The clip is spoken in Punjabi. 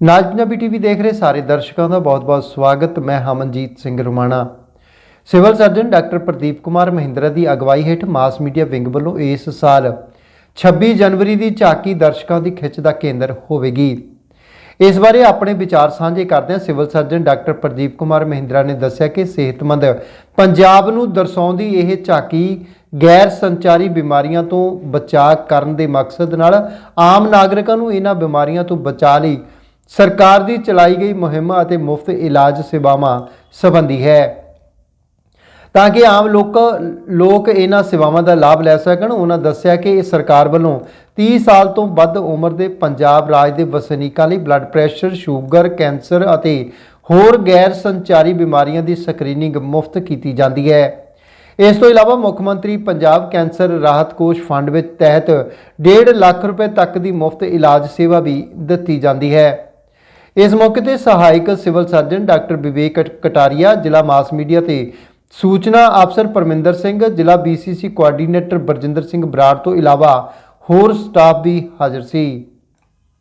ਨਾਜ ਪੰਜਾਬੀ ਟੀਵੀ ਦੇਖ ਰਹੇ ਸਾਰੇ ਦਰਸ਼ਕਾਂ ਦਾ ਬਹੁਤ-ਬਹੁਤ ਸਵਾਗਤ। ਮੈਂ Hamanjit Singh Rumana. Civil surgeon doctor Pradeep Kumar Mahindra ਦੀ ਅਗਵਾਈ ਹੇਠ ਮਾਸ ਮੀਡੀਆ ਵਿੰਗ ਵੱਲੋਂ ਇਸ ਸਾਲ 26 ਜਨਵਰੀ ਦੀ ਝਾਕੀ ਦਰਸ਼ਕਾਂ ਦੀ ਖਿੱਚ ਦਾ ਕੇਂਦਰ ਹੋਵੇਗੀ। ਇਸ ਬਾਰੇ ਆਪਣੇ ਵਿਚਾਰ ਸਾਂਝੇ ਕਰਦਿਆਂ civil surgeon doctor Pradeep Kumar Mahindra ਨੇ ਦੱਸਿਆ ਕਿ ਸਿਹਤਮੰਦ ਪੰਜਾਬ ਨੂੰ ਦਰਸਾਉਂਦੀ ਇਹ ਝਾਕੀ ਗੈਰ ਸੰਚਾਰੀ ਬਿਮਾਰੀਆਂ ਤੋਂ ਬਚਾਅ ਕਰਨ ਦੇ ਮਕਸਦ ਨਾਲ ਆਮ ਨਾਗਰਿਕਾਂ ਨੂੰ ਇਹਨਾਂ ਬਿਮਾਰੀਆਂ ਤੋਂ ਬਚਾਅ ਲਈ ਸਰਕਾਰ ਦੀ ਚਲਾਈ ਗਈ ਮੁਹਿੰਮ ਅਤੇ ਮੁਫਤ ਇਲਾਜ ਸੇਵਾਵਾਂ ਸੰਬੰਧੀ ਹੈ। ਤਾਂ ਕਿ ਆਮ ਲੋਕ ਲੋਕ ਇਹਨਾਂ ਸੇਵਾਵਾਂ ਦਾ ਲਾਭ ਲੈ ਸਕਣ ਉਹਨਾਂ ਦੱਸਿਆ ਕਿ ਇਹ ਸਰਕਾਰ ਵੱਲੋਂ 30 ਸਾਲ ਤੋਂ ਵੱਧ ਉਮਰ ਦੇ ਪੰਜਾਬ ਰਾਜ ਦੇ ਵਸਨੀਕਾਂ ਲਈ ਬਲੱਡ ਪ੍ਰੈਸ਼ਰ, ਸ਼ੂਗਰ, ਕੈਂਸਰ ਅਤੇ ਹੋਰ ਗੈਰ ਸੰਚਾਰੀ ਬਿਮਾਰੀਆਂ ਦੀ ਸਕਰੀਨਿੰਗ ਮੁਫਤ ਕੀਤੀ ਜਾਂਦੀ ਹੈ। ਇਸ ਤੋਂ ਇਲਾਵਾ ਮੁੱਖ ਮੰਤਰੀ ਪੰਜਾਬ ਕੈਂਸਰ ਰਾਹਤ ਕੋਸ਼ ਫੰਡ ਵਿੱਚ ਤਹਿਤ 1.5 ਲੱਖ ਰੁਪਏ ਤੱਕ ਦੀ ਮੁਫਤ ਇਲਾਜ ਸੇਵਾ ਵੀ ਦਿੱਤੀ ਜਾਂਦੀ ਹੈ। ਇਸ ਮੌਕੇ ਤੇ ਸਹਾਇਕ civil surgeon doctor Vivek Kataria, ਜ਼ਿਲ੍ਹਾ ਮਾਸ ਮੀਡੀਆ ਤੇ ਸੂਚਨਾ ਅਫਸਰ ਪਰਮਿੰਦਰ ਸਿੰਘ, ਜ਼ਿਲ੍ਹਾ ਬੀਸੀਸੀ ਕੋਆਰਡੀਨੇਟਰ ਬਰਜਿੰਦਰ ਸਿੰਘ ਬਰਾੜ ਤੋਂ ਇਲਾਵਾ ਹੋਰ ਸਟਾਫ ਵੀ ਹਾਜ਼ਰ ਸੀ।